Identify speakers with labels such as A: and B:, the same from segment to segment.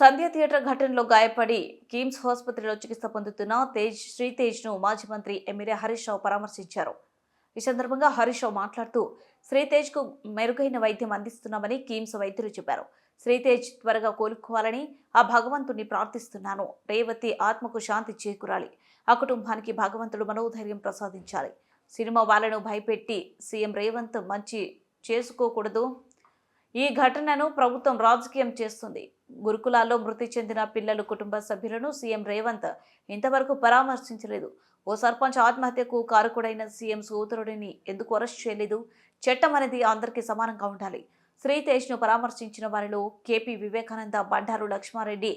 A: సంధ్య theatre ఘటనలో గాయపడి కిమ్స్ ఆసుపత్రిలో చికిత్స పొందుతున్న తేజ్ శ్రీతేజ్ను మాజీ మంత్రి ఎమ్మెల్యే హరీష్ రావు పరామర్శించారు. ఈ సందర్భంగా హరీష్ రావు మాట్లాడుతూ శ్రీతేజ్కు మెరుగైన వైద్యం అందిస్తున్నామని కిమ్స్ వైద్యులు చెప్పారు. శ్రీతేజ్ త్వరగా కోలుకోవాలని ఆ భగవంతుణ్ణి ప్రార్థిస్తున్నాను. రేవతి ఆత్మకు శాంతి చేకూరాలి. ఆ కుటుంబానికి భగవంతుడు మనోధైర్యం ప్రసాదించాలి. సినిమా వాళ్ళను భయపెట్టి సీఎం రేవంత్ మంచి చేసుకోకూడదు. ఈ ఘటనను ప్రభుత్వం రాజకీయం చేస్తుంది. గురుకులాల్లో మృతి చెందిన పిల్లలు కుటుంబ సభ్యులను సీఎం రేవంత్ ఇంతవరకు పరామర్శించలేదు. ఓ సర్పంచ్ ఆత్మహత్యకు కారకుడైన సీఎం సోదరుడిని ఎందుకు అరెస్ట్ చేయలేదు? చట్టం అనేది అందరికీ సమానంగా ఉండాలి. శ్రీతేజ్ను పరామర్శించిన వారిలో కేపీ వివేకానంద బండారు లక్ష్మారెడ్డి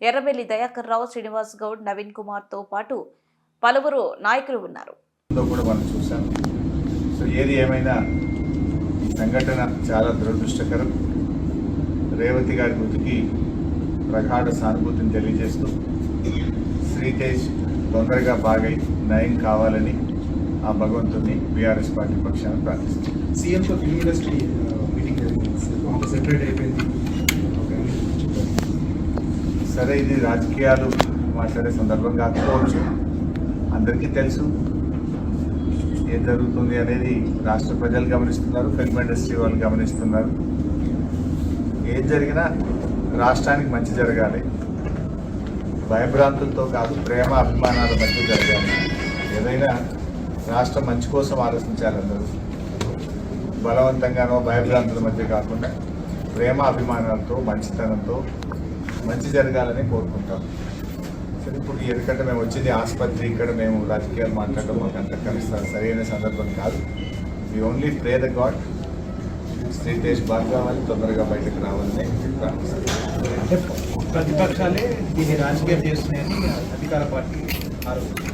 A: ఎర్రబెల్లి దయాకర్ రావు శ్రీనివాస్ గౌడ్ నవీన్ కుమార్తో పాటు పలువురు నాయకులు ఉన్నారు.
B: ఏది ఏమైనా సంఘటన చాలా దురదృష్టకరం. రేవతి గారి మృతికి ప్రగాఢ సానుభూతిని తెలియజేస్తూ శ్రీతేజ్ తొందరగా బాగై నయం కావాలని ఆ భగవంతుని బీఆర్ఎస్ పార్టీ పక్షాన ప్రార్థిస్తుంది.
C: సీఎం తో ఫిల్మ్ ఇండస్ట్రీ మీటింగ్ జరిగింది. సెపరేట్ అయిపోయింది.
B: సరే ఇది రాజకీయాలు మాట్లాడే సందర్భం కాకపోవచ్చు. అందరికీ తెలుసు ఏం జరుగుతుంది అనేది రాష్ట్ర ప్రజలు గమనిస్తున్నారు ఫిల్మ్ ఇండస్ట్రీ వాళ్ళు గమనిస్తున్నారు. ఏం జరిగినా రాష్ట్రానికి మంచి జరగాలి. భయభ్రాంతులతో కాదు ప్రేమ అభిమానాల మధ్య జరగాలి. ఏదైనా రాష్ట్రం మంచి కోసం ఆలోచించాలి అందరూ. బలవంతంగానో భయభ్రాంతుల మధ్య కాకుండా ప్రేమ అభిమానాలతో మంచితనంతో మంచి జరగాలని కోరుకుంటాం. సరే ఇప్పుడు ఎందుకంటే మేము వచ్చింది ఆసుపత్రి ఇక్కడ మేము రాజకీయాలు మాట్లాడడం మాకు అంత కలుస్తారు సరైన సందర్భం కాదు. We only pray the god Sritesh బాగా కావాలి తొందరగా బయటకు రావాలని ప్రార్థిస్తాం
C: ప్రతిపక్షాలే దీన్ని రాజకీయం చేస్తున్నాయని అధికార పార్టీ ఆరోపణ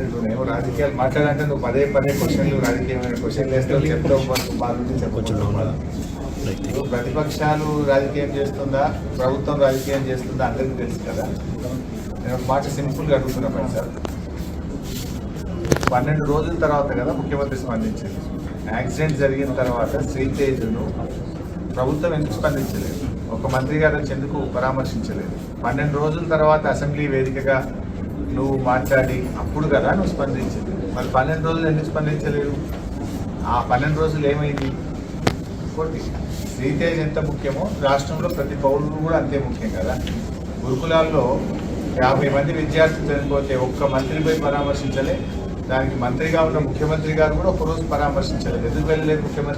B: నువ్వు రాజకీయాలు మాట్లాడంటే నువ్వు పదే పదే క్వశ్చన్లు రాజకీయమైన క్వశ్చన్లు వేస్తావు చెప్తావు చెప్పొచ్చు ప్రతిపక్షాలు రాజకీయం చేస్తుందా? ప్రభుత్వం రాజకీయం చేస్తుందా? అందరికీ తెలుసు కదా. నేను మాట సింపుల్గా అడుగుతున్నా పని సార్. పన్నెండు రోజుల తర్వాత కదా ముఖ్యమంత్రి స్పందించింది. యాక్సిడెంట్ జరిగిన తర్వాత శ్రీతేజును ప్రభుత్వం ఎందుకు స్పందించలేదు? ఒక మంత్రి గారు ఎందుకు పరామర్శించలేదు? పన్నెండు రోజుల తర్వాత అసెంబ్లీ వేదికగా నువ్వు మాట్లాడి అప్పుడు కదా నువ్వు స్పందించింది. మరి పన్నెండు రోజులు ఎందుకు స్పందించలేదు? ఆ పన్నెండు రోజులు ఏమైంది? ఇంకోటి శ్రీతేజ్ ఎంత ముఖ్యమో రాష్ట్రంలో ప్రతి పౌరుడు కూడా అంతే ముఖ్యం కదా. గురుకులాల్లో యాభై మంది విద్యార్థులు చనిపోతే ఒక్క మంత్రిపై పరామర్శించలే. దానికి మంత్రిగా ఉన్న ముఖ్యమంత్రి గారు కూడా ఒకరోజు పరామర్శించలేదు. ఎందుకు వెళ్ళలేదు ముఖ్యమంత్రి?